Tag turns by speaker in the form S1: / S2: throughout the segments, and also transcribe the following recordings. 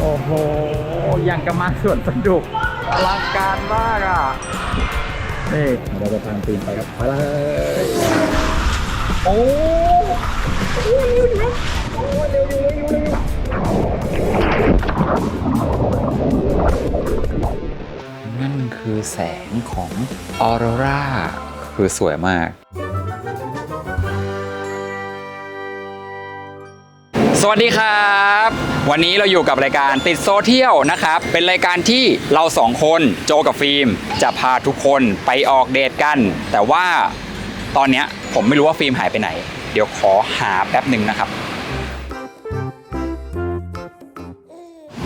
S1: โอ้โห อย่างกับมาสวนสนุกอลังการมากอะนี่เราจะพาปีนไปครับไปเลยโอ้นั่นคือแสงของออโรราคือสวยมาก วัสดีครับ วันนี้เราอยู่กับรายการติดโซเทียลนะครับ เป็นรายการที่เราสองคนโจกับฟิล์ม จะพาทุกคนไปออกเดทกัน แต่ว่าตอนเนี้ยผมไม่รู้ว่าฟิล์มหายไปไหน เดี๋ยวขอหาแป๊บหนึ่งนะครับ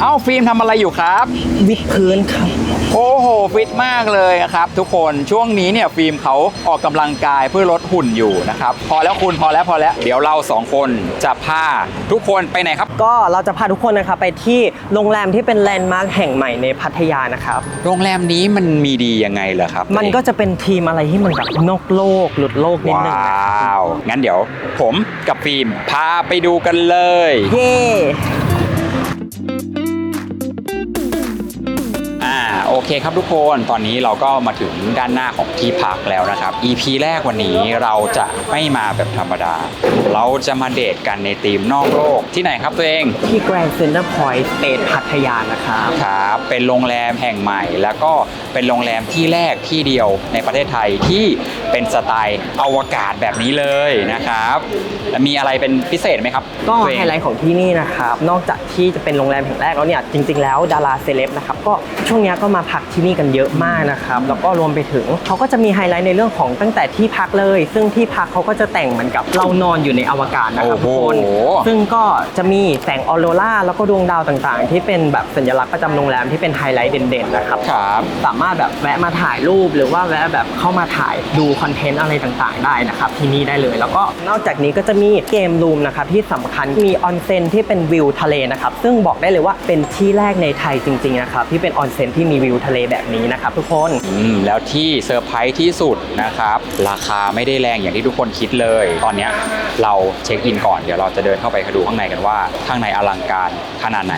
S1: เอ้าฟิล์มทำอะไรอยู่ครับ
S2: วิดพื้นครับ
S1: โอ้โหฟิตมากเลยครับ ทุกคนช่วงนี้เนี่ยฟิล์มเขาออกกำลังกายเพื่อลดหุ่นอยู่นะครับพอแล้วคุณพอแล้วพอแล้วเดี๋ยวเราสองคนจะพาทุกคนไปไหนครับ
S2: ก็เราจะพาทุกคนนะครับไปที่โรงแรมที่เป็นแลนด์มาร์คแห่งใหม่ในพัทยานะครับ
S1: โรงแรมนี้มันมีดียังไงเหรอครับ
S2: มันก็จะเป็นทีมอะไรที่มันแบบนอกโลกหลุดโลกนิดนึง
S1: ว้
S2: นะา
S1: วงั้นเดี๋ยว ผมกับฟิล์มพาไปดูกันเลย
S2: เย่
S1: อ่าโอเคครับทุกคนตอนนี้เราก็มาถึงด้านหน้าของที่พักแล้วนะครับ EP แรกวันนี้เราจะไม่มาแบบธรรมดา เราจะมาเดทกันในธีมนอกโลกที่ไหนครับตัวเอง
S2: ที่แกรนด์เซ็นเตอร์พอยต์สเตทพัทยานะครับ
S1: ครับเป็นโรงแรมแห่งใหม่ แล้วก็เป็นโรงแรมที่แรกที่เดียวในประเทศไทยที่เป็นสไตล์อวกาศแบบนี้เลยนะครับแล้วมีอะไรเป็นพิเศษไหมครับ
S2: ก็
S1: ตัวเอง
S2: ไฮไลท์ของที่นี่นะครับนอกจากที่จะเป็นโรงแรมแห่งแรกแล้วเนี่ยจริง ๆ แล้วดาราเซเลบนะครับก็ช่วงเนี้ยก็มาพักที่นี่กันเยอะมากนะครับแล้วก็รวมไปถึงเขาก็จะมีไฮไลท์ในเรื่องของตั้งแต่ที่พักเลย ซึ่งที่พักเขาก็จะแต่งเหมือนกับเรานอนอยู่ในอวกาศนะครับทุกคน
S1: โอ้โห
S2: ซึ่งก็จะมีแสงออโรราแล้วก็ดวงดาวต่างๆ ที่เป็นแบบสัญลักษณ์ประจำโรงแรมที่เป็นไฮไลท์เด่นๆนะครับ
S1: ครับ
S2: สามารถแบบแวะมาถ่ายรูปหรือว่าแวะแบบเข้ามาถ่ายดูคอนเทนต์อะไรต่างๆ ได้นะครับ ที่นี่ได้เลย แล้วก็นอกจากนี้ก็จะมีเกมรูมนะครับที่สำคัญมีออนเซ็นที่เป็นวิวทะเลนะครับ ซึ่งบอกได้เลยว่าเป็นที่แรกในไทยจริงๆนะครับที่เป็นออนเซ็นที่มีวิวทะเลแบบนี้นะครับทุกคน
S1: อืมแล้วที่เซอร์ไพรส์ที่สุดนะครับ ราคาไม่ได้แรงอย่างที่ทุกคนคิดเลย ตอนเนี้ยเราเช็คอินก่อนเดี๋ยวเราจะเดินเข้าไปดูข้างในกันว่า ข้างในอลังการขนาดไหน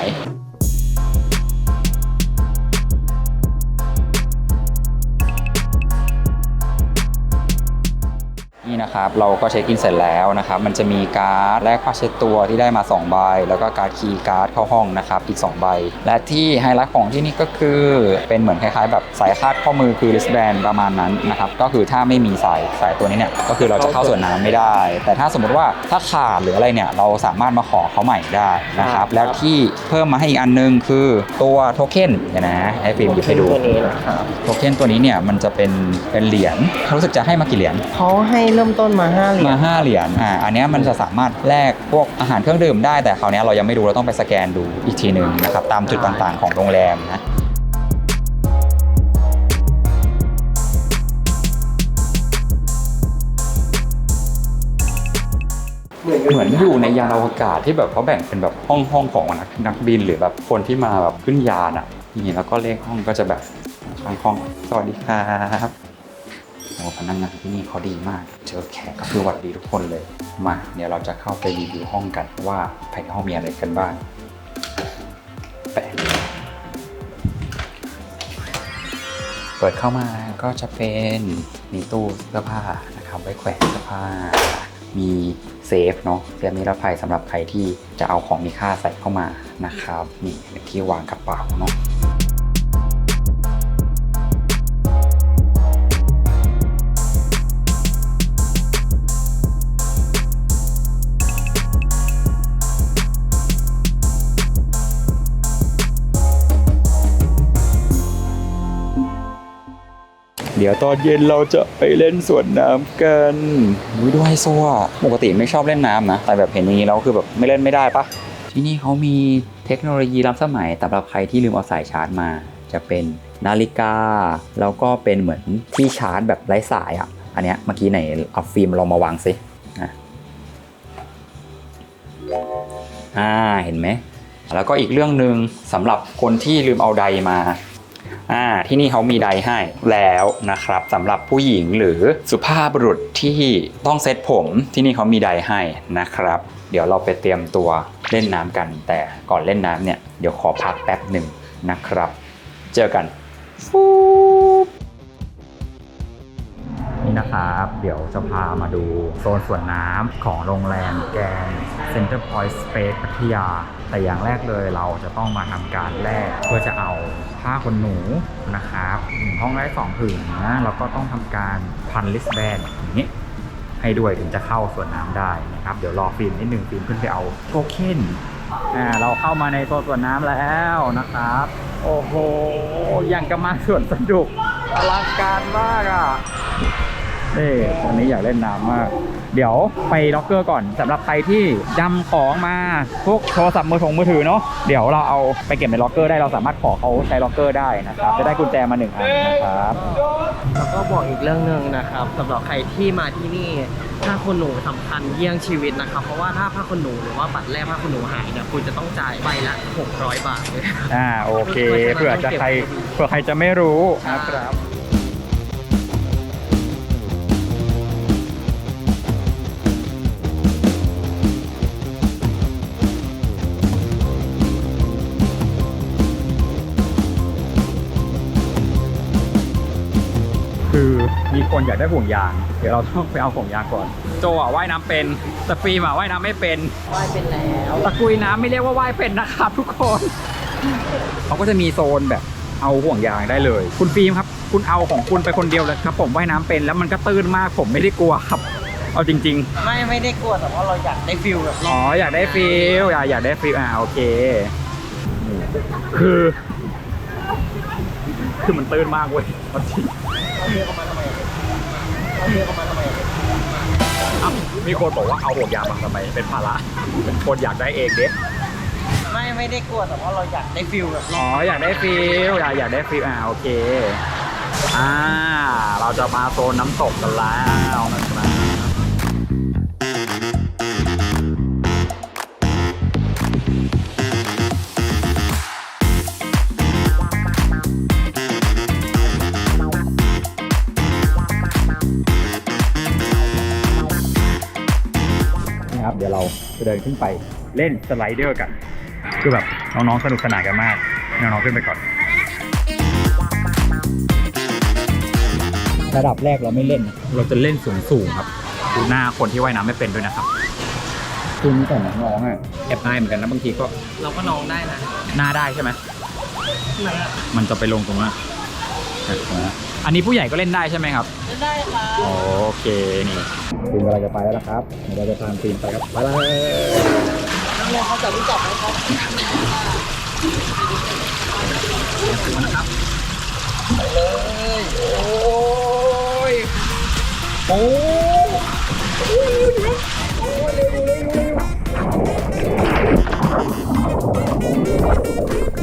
S1: นะครับเราก็เช็คอินเสร็จแล้วนะครับมันจะมีการ์ดแลกผ้าเช็ดตัวที่ได้มา2ใบแล้วก็การ์ดคีย์การ์ดเข้าห้องนะครับอีก 2 ใบ และที่ไฮไลท์ของที่นี่ก็คือเป็นเหมือนคล้ายๆ แบบสายคาดข้อมือคือ wristband ประมาณนั้นนะครับก็คือถ้าไม่มีสายสายตัวนี้เนี่ยก็คือเราจะเข้าส่วนน้ำไม่ได้ แต่ถ้าสมมติว่าถ้าขาดหรืออะไรเนี่ยเราสามารถมาขอเขาใหม่ได้นะครับแล้วที่เพิ่มมาให้อีกอันนึงคือตัวโทเค็นเดี๋ยวนะให้ฟิล์มหยิบให้ดู
S2: ตัวนี้นะครับ
S1: โทเค็นตัวนี้เนี่ยมันจะเป็นเป็นเหรียญรู้สึกจะให้มากี่เหรียญ
S2: เขาให้เริ่มต้นมา5เหรียญ
S1: มา 5 เหรียญอ่าอันเนี้ยมันจะสามารถแลกพวกอาหารเครื่องดื่มได้แต่คราวเนี้ยเรายังไม่ดูเราต้องไปสแกนดูอีกทีหนึ่งนะครับตามจุดต่างๆของโรงแรมนะเหมือนอยู่ในยานอวกาศที่แบบเขาแบ่งเป็นแบบห้องห้องของนักนักบินหรือแบบคนที่มาแบบขึ้นยานอะนี่แล้วก็เลขห้องก็จะแบบข้างห้องสวัสดีครับ โอ้พนักงานที่นี่เขาดีมาก เจอแขกก็คือหวัดดีทุกคนเลย มาเดี๋ยวเราจะเข้าไปรีวิวห้องกันว่าภายในห้องมีอะไรกันบ้างแปะเปิดเข้ามาก็จะเป็นมีตู้เสื้อผ้านะครับไว้แขวนเสื้อผ้า มีเซฟเนาะเซฟนิรภัยสำหรับใครที่จะเอาของมีค่าใส่เข้ามานะครับนี่ที่วางกระเป๋าเนาะ เดี๋ยวตอนเย็นเราจะไปเล่นสวนน้ำกันอุ้ยดูไฮโซ่ปกติไม่ชอบเล่นน้ำนะ แต่แบบเห็นอย่างนี้แล้วคือแบบไม่เล่นไม่ได้ปะที่นี่เขามีเทคโนโลยีล้ำสมัยสำหรับใครที่ลืมเอาสายชาร์จมา จะเป็นนาฬิกา แล้วก็เป็นเหมือนที่ชาร์จแบบไร้สายอะ อันเนี้ยเมื่อกี้ไหนเอาฟิล์มลองมาวางสิอะอ่าเห็นไหม แล้วก็อีกเรื่องหนึ่งสำหรับคนที่ลืมเอาไดมา อ่าที่นี่เขามีไดร์ให้แล้วนะครับสำหรับผู้หญิงหรือสุภาพบุรุษที่ต้องเซ็ตผมที่นี่เขามีไดร์ให้นะครับ เดี๋ยวเราไปเตรียมตัวเล่นน้ำกัน แต่ก่อนเล่นน้ำเนี่ยเดี๋ยวขอพักแป๊บหนึ่งนะครับ เจอกันฟู นี่นะครับ เดี๋ยวจะพามาดูโซนสวนน้ำของโรงแรมแกนเซ็นเตอร์พอยต์สเปซพัทยา แต่อย่างแรกเลยเราจะต้องมาทำการแลกเพื่อจะเอาผ้าขนหนูนะครับถึงห้องได้สองผืนนะแล้วก็ต้องทำการพันลิสแบนอย่างนี้ให้ด้วยถึงจะเข้าสวนน้ำได้นะครับ เดี๋ยวรอฟิล์มนิดหนึ่งฟิล์มขึ้นไปเอาโทเค็นอ่าเราเข้ามาในโซนสวนน้ำแล้วนะครับ โอ้โหอย่างกับมาสวนสนุกอลังการมากอะ นี่วันนี้อยากเล่นน้ำมาก เดี๋ยวไปล็อกเกอร์ก่อนสำหรับใครที่ดำของมาพวกโทรศัพท์มือถงมือถือเนาะเดี๋ยวเราเอาไปเก็บในล็อกเกอร์ได้เราสามารถขอเขาใช้ล็อกเกอร์ได้นะครับ จะได้กุญแจมาหนึ่งอันนะครับ
S2: แล้วก็บอกอีกเรื่องหนึ่งนะครับสำหรับใครที่มาที่นี่ผ้าขนหนูสำคัญเยี่ยงชีวิตนะครับ เพราะว่าถ้าผ้าขนหนูหรือว่าบัตรแรกผ้าขนหนูหายเนี่ยคุณจะต้องจ่ายใบละ 600 บาทเลย
S1: อ่าโอเคเผื่อจะใครเผื่อใครจะไม่รู้นะครับ คนอยากได้ห่วงยาง เดี๋ยวเราต้องไปเอาห่วงยางก่อน โจอะว่ายน้ำเป็นแต่ฟิล์มอะว่ายน้ำไม่เป็น
S2: ว่ายเป็นแล้ว
S1: ตะกุยน้ำไม่เรียกว่าว่ายเป็นนะครับทุกคนเขาก็จะมีโซนแบบเอาห่วงยางได้เลย คุณฟิล์มครับ คุณเอาของคุณไปคนเดียวเลยครับผมว่ายน้ำเป็นแล้วมันก็ตื้นมากผมไม่ได้กลัวครับเอาจริง
S2: ไม่ไม่ได้กลัวแต่ว่าเราอยากได้ฟิลแบบ
S1: ๆอ๋ออยากได้ฟิลอยากอยากได้ฟิลอ่าโอเคนี่คือ คือมันตื้นมากเว้ยเอาจริง
S2: เอาเรือเข้ามาทำไมเอาเรือเข้ามาทำไม
S1: อ้าวมีคนบอกว่าเอาห่วงยางมาทำไมเป็นภาระเป็นคนอยากได้เองเด็
S2: ไม่ไม่ได้กลัวแต่ว่าเราอยากได้ฟิลแบบ
S1: อ๋ออยากได้ฟิลอยากอยากได้ฟิลอ่าโอเค อ่า เราจะมาโซนน้ำตกกันแล้ว เราจะเดินขึ้นไปเล่นสไลเดอร์กัน คือแบบน้องๆสนุกสนานกันมาก น้องๆขึ้นไปก่อน ระดับแรกเราไม่เล่น เราจะเล่นสูงสูงๆครับ ดูหน้าคนที่ว่ายน้ำไม่เป็นด้วยนะครับคือมีแต่น้องๆอะแอบอายเหมือนกันนะบางทีก็
S2: เราก็น้องได้นะ
S1: หน้าได้ใช่ไหม
S2: ไหนอะ
S1: มันจะไปลงตรงนั้น อันนี้ผู้ใหญ่ก็เล่นได้ใช่ไหมครับ
S2: ได้ค่ะ
S1: โอเคนี่ทีมกำลังจะไปแล้วนะครับเดี๋ยวเราจะตามทีมไปครับไปเลย
S2: น้องเรียนเขาจะรู้จักไหมครับ
S1: นะครับไปเลยโอ้ยโอ้แรงค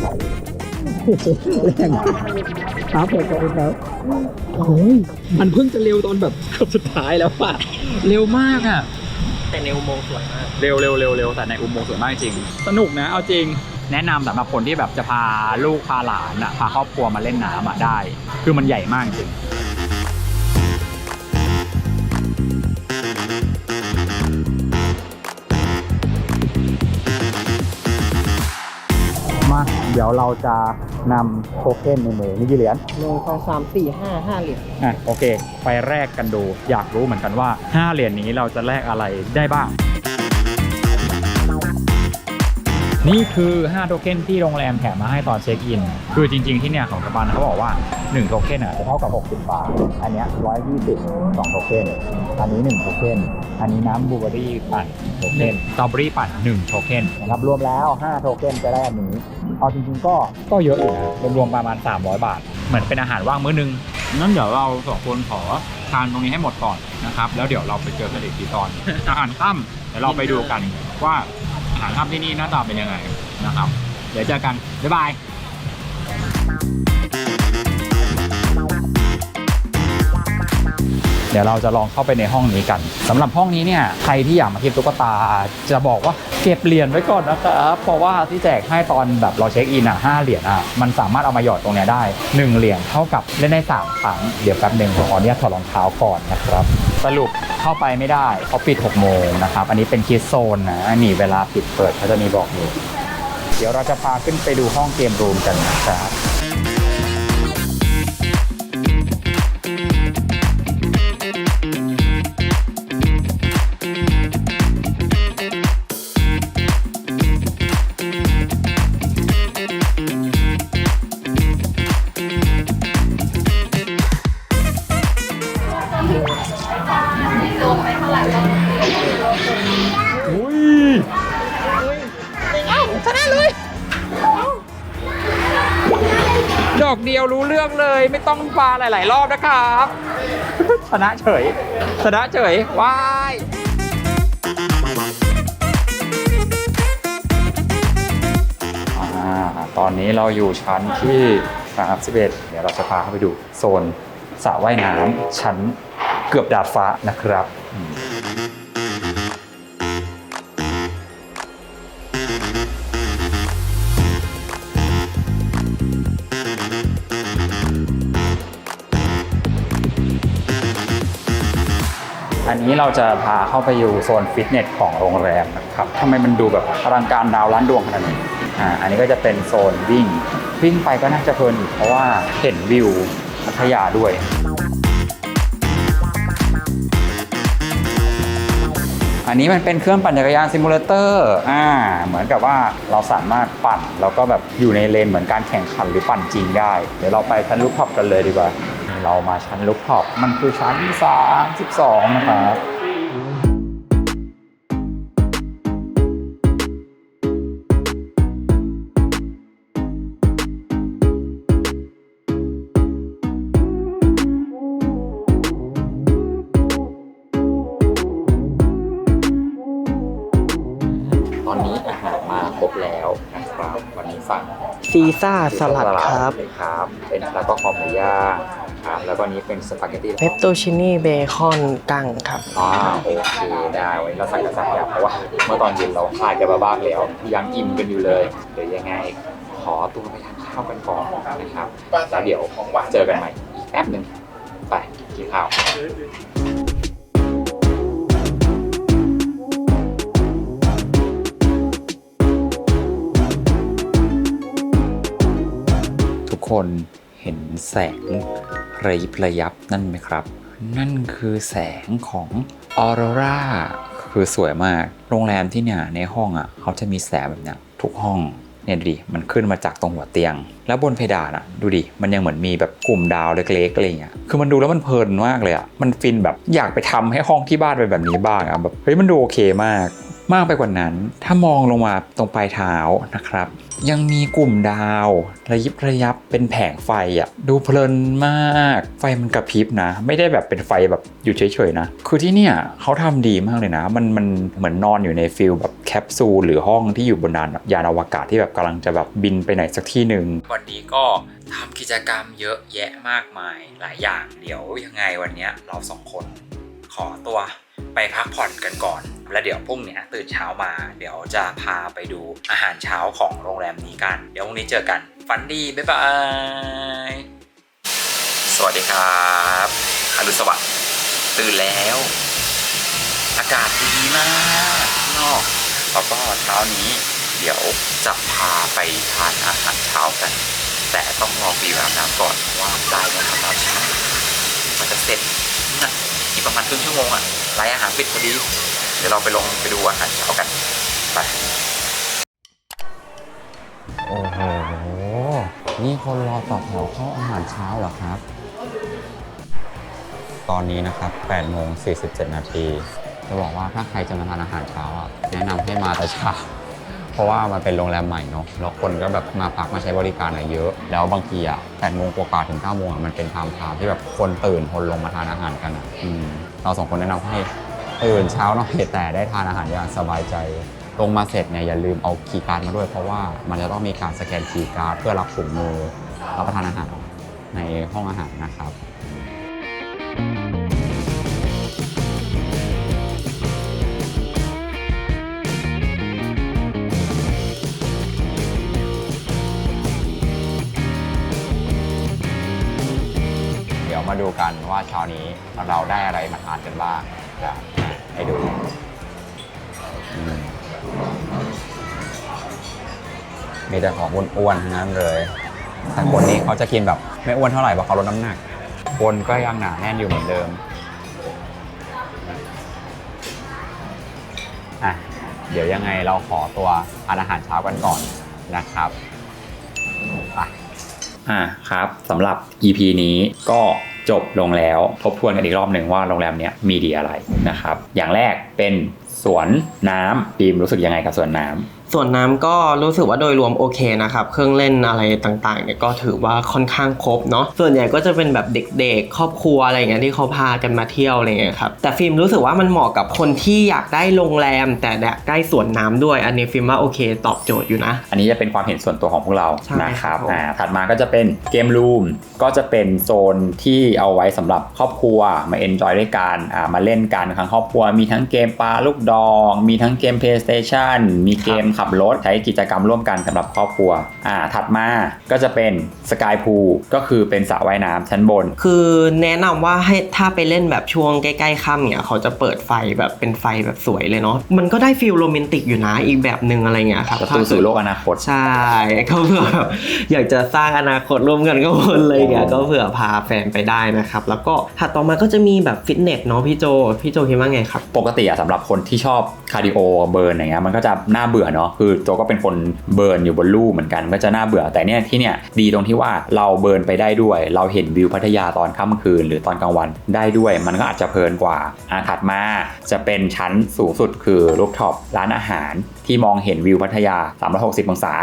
S1: รั บผมขอบคุณครับโอ้ยมันเพิ่งจะเร็วตอนแบบสุดท้ายแล้วอะเร็วมากอะ
S2: แต่ในอุโมงค์สวยมาก
S1: เร็วเร็วเร็วเร็วแต่ในอุโมงค์สวยมากจริง สนุกนะ เอาจริง แนะนำสำหรับคนที่แบบจะพาลูกพาหลานอะพาครอบครัวมาเล่นน้ำอะได้ คือมันใหญ่มากจริง เดี๋ยวเราจะนำโทเค็นในมือนี่กี่เหรียญ
S2: หนึ่งสองสามสี่ห้าห้าเหรียญ
S1: อะโอเค ไปแลกกันดู อยากรู้เหมือนกันว่า 5 เหรียญนี้เราจะแลกอะไรได้บ้าง นี่คือ 5 โทเค็นที่โรงแรมแถมมาให้ตอนเช็คอิน คือจริง ๆ ที่เนี่ยของสปันเขาบอกว่า 1 โทเค็นอะจะเท่ากับ 60 บาท อันเนี้ย120 2 โทเค็น อันนี้ 1 โทเค็น อันนี้น้ำบลูเบอร์รี่ปั่นโทเค็นสตรอเบอรี่ปั่น 1 โทเค็นนะครับรวมแล้ว 5 โทเค็นจะได้อันนี้ เอาจริงๆก็ก็เยอะอยู่นะรวมๆประมาณ 300 บาท เหมือนเป็นอาหารว่างมื้อนึงงั้นเดี๋ยวเราสองคนขอทานตรงนี้ให้หมดก่อนนะครับ แล้วเดี๋ยวเราไปเจอกันอีกทีตอน อาหารค่ำเดี๋ยวเราไปดูกันว่าอาหารค่ำที่นี่หน้าตาเป็นยังไงนะครับ เดี๋ยวเจอกันบ๊ายบาย
S2: เดี๋
S1: ยวเราจะลองเข้าไปในห้องนี้กันสำหรับห้องนี้เนี่ยใครที่อยากมาเก็บตุ๊กตา จะบอกว่าเก็บเหรียญไว้ก่อนนะครับเพราะว่าที่แจกให้ตอนแบบเราเช็คอินอะห้าเหรียญอะมันสามารถเอามาหยอดตรงเนี้ยได้หนึ่งเหรียญเท่ากับเล่นได้สามครั้งเดี๋ยวแป๊บหนึ่งผมขออนุญาตถอดรองเท้าก่อนนะครับ สรุปเข้าไปไม่ได้เขาปิด6โมงนะครับอันนี้เป็นคิดโซนนะนี่เวลาปิดเปิดเขาจะมีบอกอยู่เดี๋ยวเราจะพาขึ้นไปดูห้องเกมรูมกันนะครับ รื่องเลยไม่ต้องปาหลาย ๆ รอบนะครับ ชนะเฉย ชนะเฉยว้ายอ่าตอนนี้เราอยู่ชั้นที่31เดี๋ยวเราจะพาเข้าไปดูโซนสระว่ายน้ำชั้นเกือบดาดฟ้านะครับ อันนี้เราจะพาเข้าไปอยู่โซนฟิตเนสของโรงแรมนะครับทำไมมันดูแบบอลังการดาวล้านดวงขนาดนี้อ่าอันนี้ก็จะเป็นโซนวิ่ง วิ่งไปก็น่าจะเพลินอีกเพราะว่าเห็นวิวพัทยาด้วยอันนี้มันเป็นเครื่องปั่นจักรยานซิมูเลเตอร์ อ่า เหมือนกับว่าเราสามารถปั่น แล้วก็แบบอยู่ในเลนเหมือนการแข่งขันหรือปั่นจริงได้ เดี๋ยวเราไปชั้นลูกท็อปกันเลยดีกว่า เรามาชั้นลุกท็อปมันคือชั้น32นะครับ
S2: ซีซ่าสลัดครับ
S1: ครับ เป็นแล้วก็คอมเมย่างครับแล้วก็นี้เป็นสปาเกตตี้
S2: เปปโตชินี่เบคอนกั้งครับ
S1: อ่าโอเคได้วันนี้เราสั่งกันสักอย่างเพราะว่าเมื่อตอนเย็นเราทานกันมาบ้างแล้ว ยังอิ่มกันอยู่เลยเดี๋ยวยังไงขอตัวไปทานข้าวกันก่อนนะครับแล้วเดี๋ยวเจอกันใหม่อีกแป๊บหนึ่งไปกินข้าว คนเห็นแสงระยิบระยับนั่นไหมครับ นั่นคือแสงของออโรราคือสวยมาก โรงแรมที่เนี่ยในห้องอะเขาจะมีแสงแบบเนี้ยทุกห้องเนี่ยดูดิมันขึ้นมาจากตรงหัวเตียง แล้วบนเพดานอะดูดิมันยังเหมือนมีแบบกลุ่มดาวเล็กๆอะไรเงี้ยคือมันดูแล้วมันเพลินมากเลยอะมันฟินแบบอยากไปทำให้ห้องที่บ้านเป็นแบบนี้บ้างอะแบบเฮ้ยมันดูโอเคมาก มากไปกว่านั้น ถ้ามองลงมาตรงปลายเท้านะครับ ยังมีกลุ่มดาว ระยิบระยับเป็นแผงไฟอะดูเพลินมาก ไฟมันกระพริบนะ ไม่ได้แบบเป็นไฟแบบอยู่เฉยๆนะ คือที่เนี่ยเขาทำดีมากเลยนะ มันมันเหมือนนอนอยู่ในฟิลแบบแคปซูลหรือห้องที่อยู่บนยานยานอวกาศที่แบบกำลังจะแบบบินไปไหนสักที่หนึ่งวันนี้ก็ทำกิจกรรมเยอะแยะมากมายหลายอย่างเดี๋ยวยังไงวันนี้เราสองคน อตัวไปพักผ่อนกันก่อน แล้วเดี๋ยวพรุ่งนี้ตื่นเช้ามา เดี๋ยวจะพาไปดูอาหารเช้าของโรงแรมนี้กัน เดี๋ยวพรุ่งนี้เจอกันฝันดีบ๊ายบายสวัสดีครับอรุณสวัสดิ์ตื่นแล้ว อากาศดีมากนอกแล้วก็เช้านี้ เดี๋ยวจะพาไปทานอาหารเช้ากัน แต่ต้องรอฟิวอาบน้ำก่อนว่าได้มาทำน้ำเช้ามันจะเสร็จ นะอีกประมาณครึ่งชั่วโมงอะร้านอาหารปิดพอดี เดี๋ยวเราไปลงไปดูอาหารเช้ากันไปโอ้โหนี่คนรอต่อแถวเข้าอาหารเช้าเหรอครับ ตอนนี้นะครับ8โมง47 นาที จะบอกว่าถ้าใครจะมาทานอาหารเช้าอะ แนะนำให้มาแต่เช้า ราะว่ามันเป็นโรงแรมใหม่เนาะแล้วคนก็แบบมาพักมาใช้บริการอะเยอะ แล้วบางทีอะ8โมงกว่าๆถึง9โมงอะมันเป็นไทม์ไทม์ที่แบบคนตื่นคนลงมาทานอาหารกันอะอืมเราสองคนแนะนำให้ตื่นเช้าหน่อยแต่ได้ทานอาหารอย่างสบายใจลงมาเสร็จเนี่ยอย่าลืมเอาคีย์การ์ดมาด้วย เพราะว่ามันจะต้องมีการสแกนคีย์การ์ดเพื่อรับถุงมือรับประทานอาหารในห้องอาหารนะครับ ดูกันว่าเช้านี้เราได้อะไรมาทานกันบ้างเดี๋ยวให้ดูอืมมีแต่ของอ้วนๆทั้งนั้นเลยแต่คนนี้เขาจะกินแบบไม่อ้วนเท่าไหร่เพราะเขาลดน้ำหนัก คนก็ยังหนาแน่นอยู่เหมือนเดิมอะเดี๋ยวยังไงเราขอตัวทานอาหารเช้ากันก่อนนะครับไปอะครับสำหรับ EP นี้ก็ จบลงแล้วทบทวนกันอีกรอบหนึ่งว่าโรงแรมเนี้ยมีดีอะไรนะครับ อย่างแรกเป็นสวนน้ำปีมรู้สึกยังไงกับสวนน้ำ
S2: ส่วนน้ำก็รู้สึกว่าโดยรวมโอเคนะครับ เครื่องเล่นอะไรต่างๆเนี่ยก็ถือว่าค่อนข้างครบเนาะส่วนใหญ่ก็จะเป็นแบบเด็กๆ ครอบครัวอะไรอย่างเงี้ยที่เขาพากันมาเที่ยวอะไรเงี้ยครับแต่ฟิล์มรู้สึกว่ามันเหมาะกับคนที่อยากได้โรงแรม แต่อยากได้สวนน้ำด้วย อันนี้ฟิล์มว่าโอเคตอบโจทย์อยู่นะ
S1: อันนี้จะเป็นความเห็นส่วนตัวของพวกเรา
S2: ใช่
S1: นะครับ
S2: ครับผม
S1: อ่าถัดมาก็จะเป็นเกมรูมก็จะเป็นโซนที่เอาไว้สำหรับครอบครัวมาเอนจอยด้วยกันอ่ามาเล่นกันทั้งครอบครัวมีทั้งเกมปลาลูกดอง มีทั้งเกม PlayStation มีเกมขับรถใช้กิจกรรมร่วมกันสำหรับครอบครัวอ่าถัดมาก็จะเป็นสกายพูลก็คือเป็นสระว่ายน้ำชั้นบน
S2: คือแนะนำว่าให้ถ้าไปเล่นแบบช่วงใกล้ๆค่ำเนี่ยเขาจะเปิดไฟแบบเป็นไฟแบบสวยเลยเนาะมันก็ได้ฟีลโรแมนติกอยู่นะอีกแบบหนึ่งอะไรเงี้ยครับ
S1: ประตูสู่โลกอนาคต
S2: ใช่เขาเผื่อแบบอยากจะสร้างอนาคตร่วมกันกับคนเลยเงี้ย
S1: อ๋อ
S2: ก็เผื่อพาแฟนไปได้นะครับ แล้วก็ถัดต่อมาก็จะมีแบบฟิตเนสเนาะพี่โจพี่โจคิดว่าไงครับ
S1: ปกติอะสำหรับคนที่ชอบคาร์ดิโอเบิร์นอย่างเงี้ยมันก็จะน่าเบื่อเนาะคือโจก็เป็นคนเบิร์นอยู่บนลู่เหมือนกันก็จะน่าเบื่อแต่เนี่ยที่เนี่ยดีตรงที่ว่าเราเบิร์นไปได้ด้วย เราเห็นวิวพัทยาตอนค่ำคืน หรือตอนกลางวันได้ด้วย มันก็อาจจะเพลินกว่าอะถัดมาจะเป็นชั้นสูงสุดคือรูฟท็อปร้านอาหาร ที่มองเห็นวิวพัทยา 360 องศา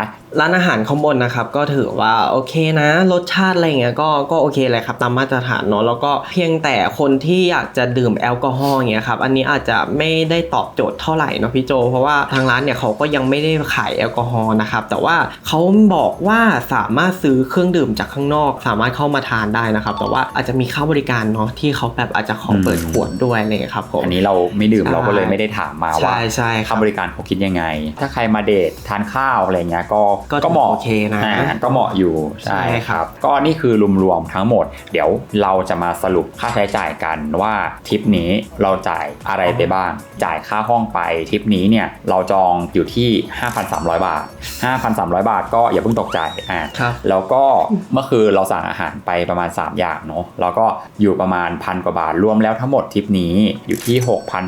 S2: ร้านอาหารข้างบนนะครับ ก็ถือว่าโอเคนะ รสชาติอะไรเงี้ยก็ก็โอเคเลยครับ ตามมาตรฐานเนาะแล้วก็เพียงแต่คนที่อยากจะดื่มแอลกอฮอล์เงี้ยครับ อันนี้อาจจะไม่ได้ตอบโจทย์เท่าไหร่เนาะพี่โจ เพราะว่าทางร้านเนี่ยเขาก็ยังไม่ได้ขายแอลกอฮอล์นะครับ แต่ว่าเขาบอกว่าสามารถซื้อเครื่องดื่มจากข้างนอก สามารถเข้ามาทานได้นะครับ แต่ว่าอาจจะมีค่าบริการเนาะที่เขาแบบอาจจะขอเปิดขวดด้วยอะไรเงี้ยครับผม
S1: อันนี้เราไม่ดื่ม
S2: ใช่
S1: เราก็เลยไม่ได้ถามมาว่า
S2: ใช่ใช่ครั
S1: ค่า
S2: บ
S1: บริการเขาคิดยังไงถ้าใครมาเดททานข้าวอะไรเงี้ยก็
S2: ก็
S1: เหมาะ
S2: โอเคนะ
S1: อ่าก็เหมาะอยู่
S2: ใช่ครับ
S1: ก็นี่คือรวมๆทั้งหมด เดี๋ยวเราจะมาสรุปค่าใช้จ่ายกันว่าทริปนี้เราจ่ายอะไรไปบ้าง จ่ายค่าห้องไปทริปนี้เนี่ยเราจองอยู่ที่ 5,300 บาท 5,300 บาทก็อย่าเพิ่งตกใจอ่า
S2: ครับ
S1: แล้วก็เมื่อคืนเราสั่งอาหารไปประมาณ 3 อย่างเนาะแล้วก็อยู่ประมาณพันกว่าบาทรวมแล้วทั้งหมดทริปนี้อยู่ที่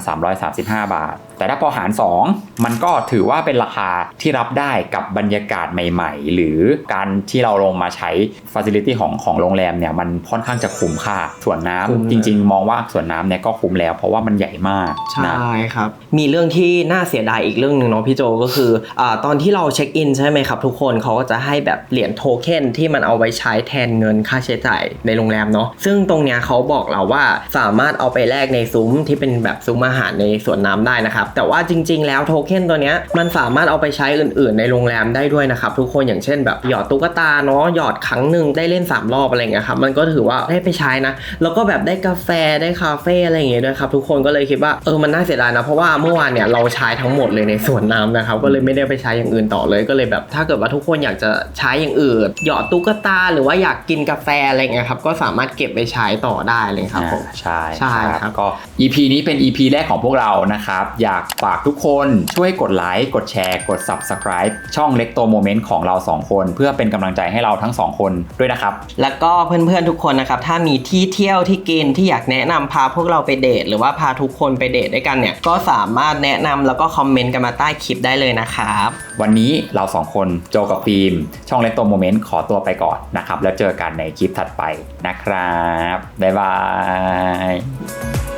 S1: 6,335 บาท แต่ถ้าพอหาร 2 มันก็ถือว่าเป็นราคาที่รับได้กับบรรยากาศใหม่ ๆ หรือการที่เราลงมาใช้ฟ a ซิลิตี้ของของโรงแรมเนี่ยมันค่อนข้างจะคุ้มค่าส่วนน้ำ
S2: คุ้มเลย
S1: จริง ๆ มองว่าส่วนน้ำเนี่ยก็คุ้มแล้ว เพราะว่ามันใหญ่มาก
S2: ใช่
S1: นะ
S2: ครับ มีเรื่องที่น่าเสียดายอีกเรื่องหนึ่งเนาะพี่โจก็คืออาตอนที่เราเช็คอินใช่ไหมครับ ทุกคนเขาก็จะให้แบบเหรียญโทเค็นที่มันเอาไว้ใช้แทนเงินค่าใช้จ่ายในโรงแรมเนาะซึ่งตรงเนี้ยเขาบอกเราว่าสามารถเอาไปแลกในซุ้มที่เป็นแบบซุ้มอาหารในสวนน้ำได้นะครับแต่ว่าจริง ๆ แล้วโทเค็นตัวเนี้ยมันสามารถเอาไปใช้อื่น ๆ ในโรงแรมได้ด้วยนะครับทุกคนอย่างเช่นแบบหยอดตุ๊กตาเนาะหยอดครั้งหนึ่งได้เล่นสามรอบอะไรเงี้ยครับมันก็ถือว่าได้ไปใช้นะ แล้วก็แบบได้กาแฟได้คาเฟ่อะไรอย่างเงี้ยด้วยครับทุกคนก็เลยคิดว่าเออมันน่าเสียดายนะเพราะว่าเมื่อวานเนี่ยเราใช้ทั้งหมดเลยในสวนน้ำนะครับก็เลยไม่ได้ไปใช้อย่างอื่นต่อเลยก็เลยแบบถ้าเกิดว่าทุกคนอยากจะใช้อย่างอื่น หยอดตุ๊กตาหรือว่าอยากกินกาแฟอะไรเงี้ยครับก็สามารถเก็บไปใช้ต่อได้เลยครับผม
S1: อ่าใช่
S2: ใช่ครับ
S1: ก็ EP นี้เป็น EP แรกของพวกเรานะครับอยากฝากทุกคนช่วยกดไลค์กดแชร์กด Subscribe ช่องเล็กโตโมเมนต์ของเรา 2 คน เพื่อเป็นกำลังใจให้เราทั้ง 2 คนด้วยนะครับ
S2: แล้วก็เพื่อนๆทุกคนนะครับถ้ามีที่เที่ยวที่กินที่อยากแนะนำพาพวกเราไปเดทหรือว่าพาทุกคนไปเดทด้วยกันเนี่ยก็สามารถแนะนำแล้วก็คอมเมนต์กันมาใต้คลิปได้เลยนะครับ
S1: วันนี้เรา 2 คนโจกับฟิล์มช่องเล็กโตโมเมนต์ขอตัวไปก่อนนะครับแล้วเจอกันในคลิปถัดไปนะครับบ๊ายบาย